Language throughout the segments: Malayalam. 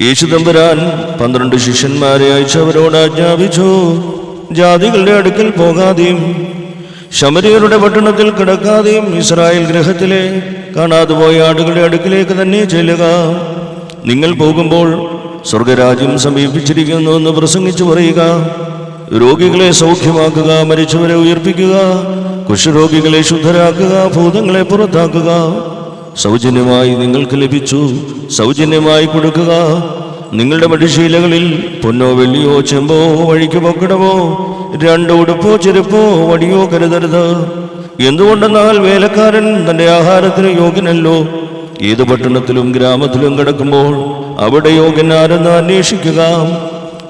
യേശു തമ്പുരാൻ പന്ത്രണ്ട് ശിഷ്യന്മാരെ അയച്ചവരോട് ആജ്ഞാപിച്ചു. ജാതികളുടെ അടുക്കൽ പോകാതെയും ശമരിയരുടെ പട്ടണത്തിൽ കിടക്കാതെയും ഇസ്രായേൽ ഗ്രഹത്തിലെ കാണാതെ പോയ ആടുകളുടെ അടുക്കിലേക്ക് തന്നെ ചെല്ലുക. നിങ്ങൾ പോകുമ്പോൾ സ്വർഗരാജ്യം സമീപിച്ചിരിക്കുന്നു എന്ന് പ്രസംഗിച്ചു പറയുക. രോഗികളെ സൗഖ്യമാക്കുക മരിച്ചവരെ ഉയർപ്പിക്കുക കുഷ്ഠരോഗികളെ ശുദ്ധരാക്കുക ഭൂതങ്ങളെ പുറത്താക്കുക. സൗജന്യമായി നിങ്ങൾക്ക് ലഭിച്ചു. സൗജന്യമായി കൊടുക്കുക. നിങ്ങളുടെ മടിശീലകളിൽ പൊന്നോ വെള്ളിയോ ചെമ്പോ വഴിക്ക് പൊക്കിടമോ രണ്ട് ഉടുപ്പോ ചെരുപ്പോ വടിയോ കരുതരുത്. എന്തുകൊണ്ടെന്നാൽ വേലക്കാരൻ തന്റെ ആഹാരത്തിന് യോഗ്യനല്ലോ. ഏത് പട്ടണത്തിലും ഗ്രാമത്തിലും കിടക്കുമ്പോൾ അവിടെ യോഗ്യൻ ആരെന്ന് അന്വേഷിക്കുക.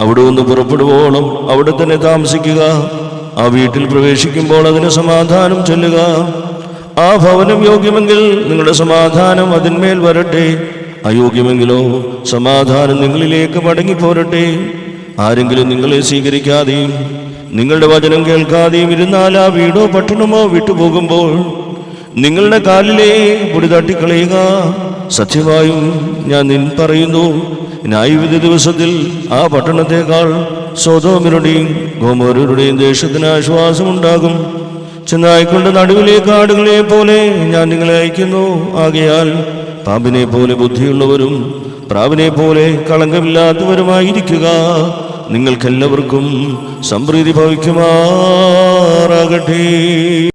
അവിടെ ഒന്ന് പുറപ്പെടുവോളം അവിടെ തന്നെ താമസിക്കുക. ആ വീട്ടിൽ പ്രവേശിക്കുമ്പോൾ അതിന് സമാധാനം ചൊല്ലുക. ആ ഭവനം യോഗ്യമെങ്കിൽ നിങ്ങളുടെ സമാധാനം അതിന്മേൽ വരട്ടെ. അയോഗ്യമെങ്കിലോ സമാധാനം നിങ്ങളിലേക്ക് മടങ്ങിപ്പോരട്ടെ. ആരെങ്കിലും നിങ്ങളെ സ്വീകരിക്കാതെയും നിങ്ങളുടെ വചനം കേൾക്കാതെയും ഇരുന്നാൽ ആ വീടോ പട്ടണമോ വിട്ടുപോകുമ്പോൾ നിങ്ങളുടെ കാലിലെ പൊടി തട്ടിക്കളയുക. സത്യമായും ഞാൻ നിൻ പറയുന്നു ന്യായവിധി ദിവസത്തിൽ ആ പട്ടണത്തെക്കാൾ സ്വതോമരുടെയും ഗോമോരുടെയും ദേശത്തിന് ആശ്വാസമുണ്ടാകും. ചെന്നായിക്കൊണ്ട് നടുവിലെ കാടുകളെ പോലെ ഞാൻ നിങ്ങളെ അയക്കുന്നു. ആകയാൽ പാമ്പിനെ പോലെ ബുദ്ധിയുള്ളവരും പ്രാവിനെ പോലെ കളങ്കമില്ലാത്തവരുമായിരിക്കുക. നിങ്ങൾക്കെല്ലാവർക്കും സംപ്രീതി ഭവിക്കുമാറാകട്ടെ.